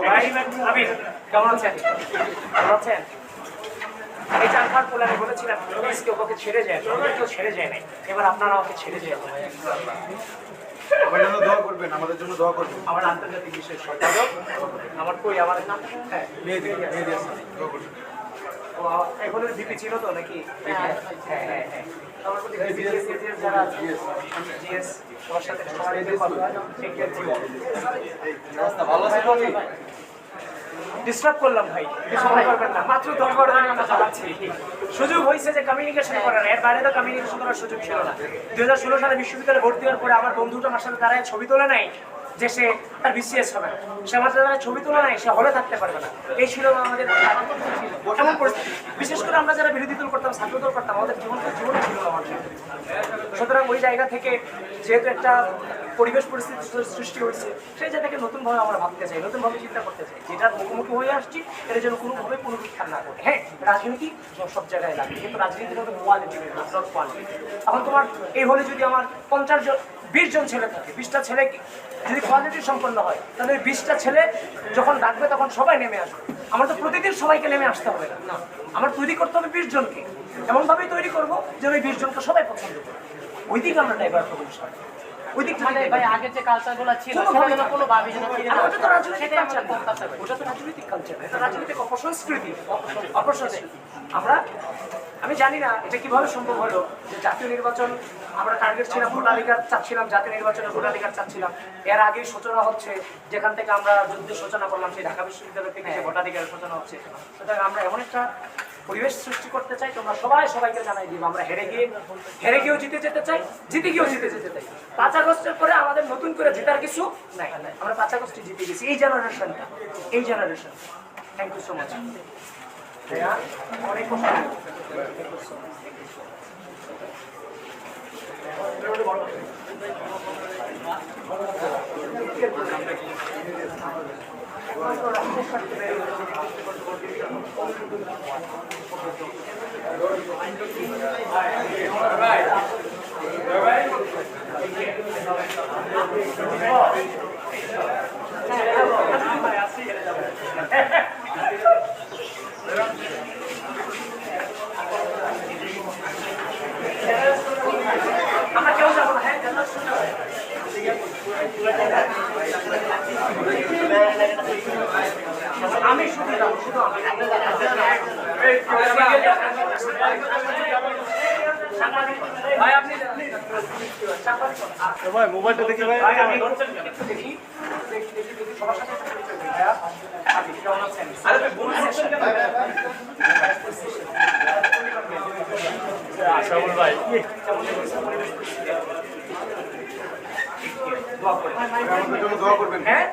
ভাই আবির কেমন আছেন? ভালো আছেন? এই চার খার পোলে আমি বলেছিলাম প্লিজ কেউ কাউকে ছেড়ে যায় কেউ ছেড়ে যায় নাই। এবার আপনারা আমাকে ছেড়ে যায়। আমার জন্য দোয়া করবেন আমাদের জন্য দোয়া করবেন। আমার আন্তর্জাতিক সম্পাদক আমার কই আমার নাম? হ্যাঁ মেহেদি মেহেদি হাসান দোয়া করবেন। ও, এখনও ভিপি ছিল তো নাকি? হ্যাঁ হ্যাঁ হ্যাঁ আমার প্রতি যারা সবার সাথে সবার এদের কথা হয়, ভালো আছে ডিস্টার্ব করলাম ভাই কিছু মনে করবেন না। মাত্র দশ বারো দিন আমরা চালাচ্ছি। সুযোগ হয়েছে যে কমিউনিকেশন করার এর বাইরে তো কমিউনিকেশন করার সুযোগ ছিল না। দু হাজার ষোলো সালে বিশ্ববিদ্যালয়ে ভর্তি হওয়ার পরে আমার বন্ধুটা আমার সাথে দাঁড়ায় ছবি তোলে নাই যে সে তার বিসিএস হবে না। সে আমার সাথে ছবি তোলা নাই সে হলে থাকতে পারবে না। এই ছিল আমাদের এমন পরিস্থিতি। বিশেষ করে আমরা যারা বিরোধী দল করতাম ছাত্র দল করতাম আমাদের জীবন জীবনে ছিল আমার সুতরাং ওই জায়গা থেকে যেহেতু একটা পরিবেশ পরিস্থিতি সৃষ্টি হয়েছে সেই জায়গা থেকে নতুনভাবে আমরা ভাবতে চাই নতুনভাবে চিন্তা করতে চাই মুখোমুখি হয়ে আসছি, এটা যেন কোনোভাবে পুনরুত্থান না করে। হ্যাঁ রাজনীতি সব জায়গায় লাগে। কিন্তু রাজনীতির হবে কোয়ালিটি নট কোয়ালিটি এখন তোমার এই হলে যদি আমার পঞ্চাশ জন, বিশ জন ছেলে থাকে, বিশটা ছেলে যদি কোয়ালিটি সম্পন্ন হয়, তাহলে ওই বিশটা ছেলে যখন ডাকবে, তখন সবাই নেমে আসবে। আমার তো প্রতিদিন সবাইকে নেমে আসতে হবে না। আমার তৈরি করতে হবে বিশ জনকে। এমনভাবেই তৈরি করব যেন ওই বিশ জনকে সবাই পছন্দ করবে ওই দিকে আমরা ডাইভার্ট করব। ওই দিক মানে থেকে ভাই যে কালচারগুলো ছিল কোনো সেটা ভাবে কোনো ভাবে যেন ফিরে আর না ওটা তো রাজনৈতিক আমরা কালচার ওটা তো রাজনৈতিক কালচার এটা রাজনৈতিক অপসংস্কৃতি অপসংস্কৃতি আমরা আমি জানি না এটা কীভাবে সম্ভব হলো যে জাতীয় নির্বাচন আমরা টার্গেট ছিলাম ভোটাধিকার চাচ্ছিলাম জাতীয় নির্বাচনে ভোটাধিকার চাচ্ছিলাম। এর আগেই সূচনা হচ্ছে যেখান থেকে আমরা যুদ্ধের সূচনা করলাম সেই ঢাকা বিশ্ববিদ্যালয় থেকে যে ভোটাধিকারের সূচনা হচ্ছে। সুতরাং আমরা এমন একটা পরিবেশ সৃষ্টি করতে চাই, তোমরা সবাই সবাইকে জানাই দিব, আমরা হেরে গিয়ে, হেরে গিয়েও জিতে যেতে চাই, জিতে গিয়েও জিতে যেতে চাই। পাঁচ আগস্টের পরে আমাদের নতুন করে জেতার কিছু নাই। আমরা পাঁচ আগস্টে জিতে গেছি, এই জেনারেশনটা, এই generation thank you so much অনেক so much. আমরা কেউ যাব না হ্যাঁ আমি শুধু শুধু ভাই। মোবাইলটা দেখি ভাই দেখি দেখি সবার সাথে আরে ভাই বলুন আশাবুল ভাই কেমন লেগেছে পরিবেশ পরিস্থিতি? দোয়া করেন। আমাদের জন্য দোয়া করবেন হ্যাঁ